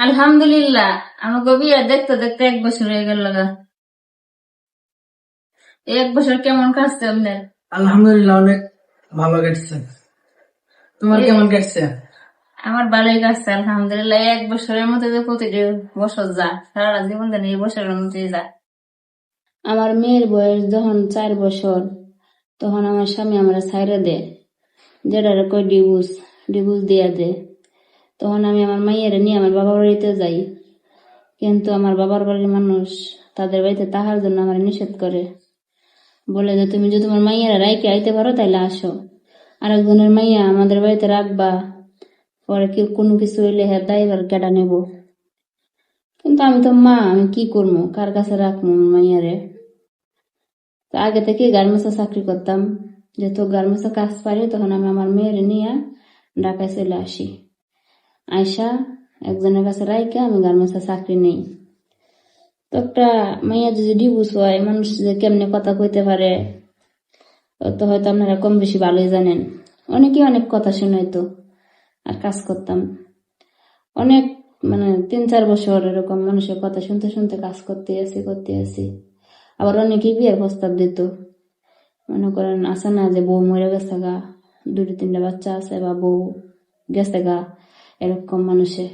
আলহামদুলিল্লাহ আমাকে বিয়ে দেখতে দেখতে এক বছর হয়ে গেল এক বছর কেমন কাটছে আপনার? আলহামদুলিল্লাহ অনেক ভালো কেটেছে। তোমার কেমন কেটেছে? আমার ভালোই কাটছে আলহামদুলিল্লাহ। এক বছরের মধ্যে যে প্রতিটি বছর যা সারা জীবন যেন এই বছরের মধ্যে যা আমার মেয়ের বয়স যখন চার বছর তখন আমার স্বামী আমার ছাইরে দে যেটা কই ডিভোর্স ডিভোর্স দিয়া দে তখন আমি আমার মাইয়ের নিয়ে আমার বাবার বাড়িতে যাই। কিন্তু আমার বাবার বাড়ির মানুষ তাদের বাড়িতে তাহার জন্য আমার নিষেধ করে। বলে যে, তুমি যদি তোমার মাইয়ারা রাইকে আইতে পারো, তাইলে আসো। আর একজনের মাইয়া আমাদের বাড়িতে রাখবা, পরে কি কোনো কিছু হইলে হ্যাঁ দায়বার কেটা নেব? কিন্তু আমি তো মা, আমি কি করব? কার কাছে রাখব মাইয়ারে? আগে থেকে গার্মেন্টসে চাকরি করতাম। যেহেতু গার্মেন্টসে কাজ পারি, তখন আমি আমার মেয়ের নিয়ে ঢাকায় চলে আসি। আয়সা একজনের কাছে রাইকে আমি গার্মেন্টসে চাকরি নেই। তো একটা মাইয়া যদি ডিভোর্স হয়, মানুষ যে কেমনে কথা কইতে পারে? তো হয়তো আপনারা কম বেশি ভালোই জানেন। অনেকে অনেক কথা শুনাইতো আর কাজ করতাম। অনেক মানে তিন চার বছর এরকম মানুষের কথা শুনতে শুনতে কাজ করতে আসি করতে আসি। আবার অনেকেই বিয়ের প্রস্তাব দিত। মনে করেন, আছে না যে বউ মরে গেছে গা দুটো তিনটা বাচ্চা আছে বা বউ গেছে গা এরকম মানুষে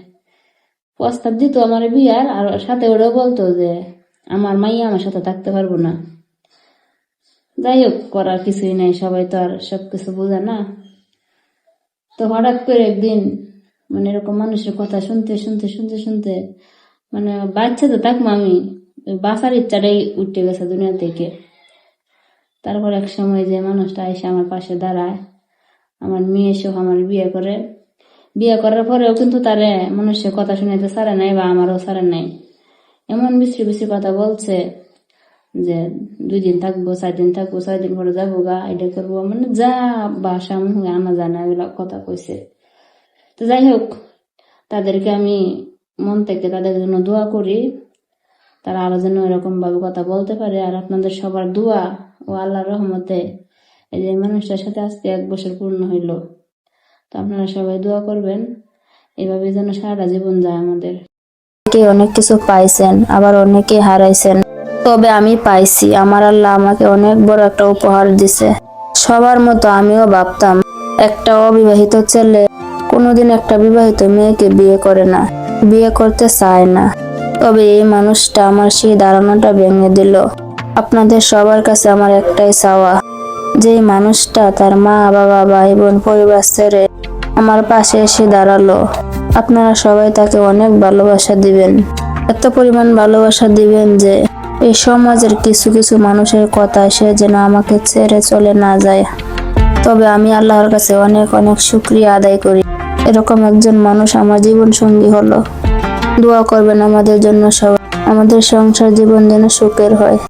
প্রস্তাব দিত আমার বিয়ার, আর সাথে ওরাও বলতো যে, আমার মাইয়া আমার সাথে থাকতে পারব না। যাই হোক, করার কিছুই নাই, সবাই তো আর সবকিছু বোঝে না। তো হঠাৎ করে একদিন মানে এরকম মানুষের কথা শুনতে শুনতে শুনতে শুনতে মানে বাচ্চা তো থাকব আমি বাঁচার ইচ্ছাটাই উঠে গেছে দুনিয়া থেকে। তারপর এক সময় যে মানুষটা এসে আমার পাশে দাঁড়ায়, আমার মেয়ে সহ আমার বিয়ে করে বিয়ে করার পরেও কিন্তু তারে মানুষের কথা শুনাইতে সারে নাই বা আমারও সারে নাই। এমন বিশ্রী বিশ্রী কথা বলছে যে, দুই দিন থাকব, চার দিন থাকব, ছয় দিন পরে যাব গা এটা করব। মানে যা বাসা মুখে আনা যায় না এগুলা কথা কইছে। তো যাই হোক, তাদেরকে আমি মন থেকে তাদের জন্য দোয়া করি। তারা আরও যেন এরকম ভাবে কথা বলতে পারে। আর আপনাদের সবার দোয়া ও আল্লাহর রহমতে এই যে মানুষটার সাথে আজকে এক বছর পূর্ণ হইল। আপনারা সবাই দোয়া করবেন। এভাবে যেন সারা জীবন যায় আমাদের। অনেকে অনেক কিছু পাইছেন, আবার অনেকে হারাইছেন। তবে আমি পাইছি, আমার আল্লাহ আমাকে অনেক বড় একটা উপহার দিছে। সবার মতো আমিও ভাবতাম, একটা অবিবাহিত ছেলে কোনোদিন একটা বিবাহিত মেয়েকে বিয়ে করে না, বিয়ে করতে চায় না। তবে এই মানুষটা আমার সেই ধারণাটা ভেঙে দিল। আপনাদের সবার কাছে আমার একটাই চাওয়া, যেই মানুষটা তার মা, বাবা, ভাই, বোন, পরিবার ছেড়ে আমার পাশে এসে দাঁড়াল। আপনারা সবাই তাকে অনেক ভালোবাসা দিবেন। এত পরিমাণ ভালোবাসা দিবেন যে এই সমাজের কিছু কিছু মানুষের কথা সে যেন আমাকে ছেড়ে চলে না যায়। তবে আমি আল্লাহর কাছে অনেক অনেক শুক্রিয়া আদায় করি। এরকম একজন মানুষ আমার জীবন সঙ্গী হলো। দোয়া করবেন আমাদের জন্য সবাই। আমাদের সংসার জীবন যেন সুখের হয়।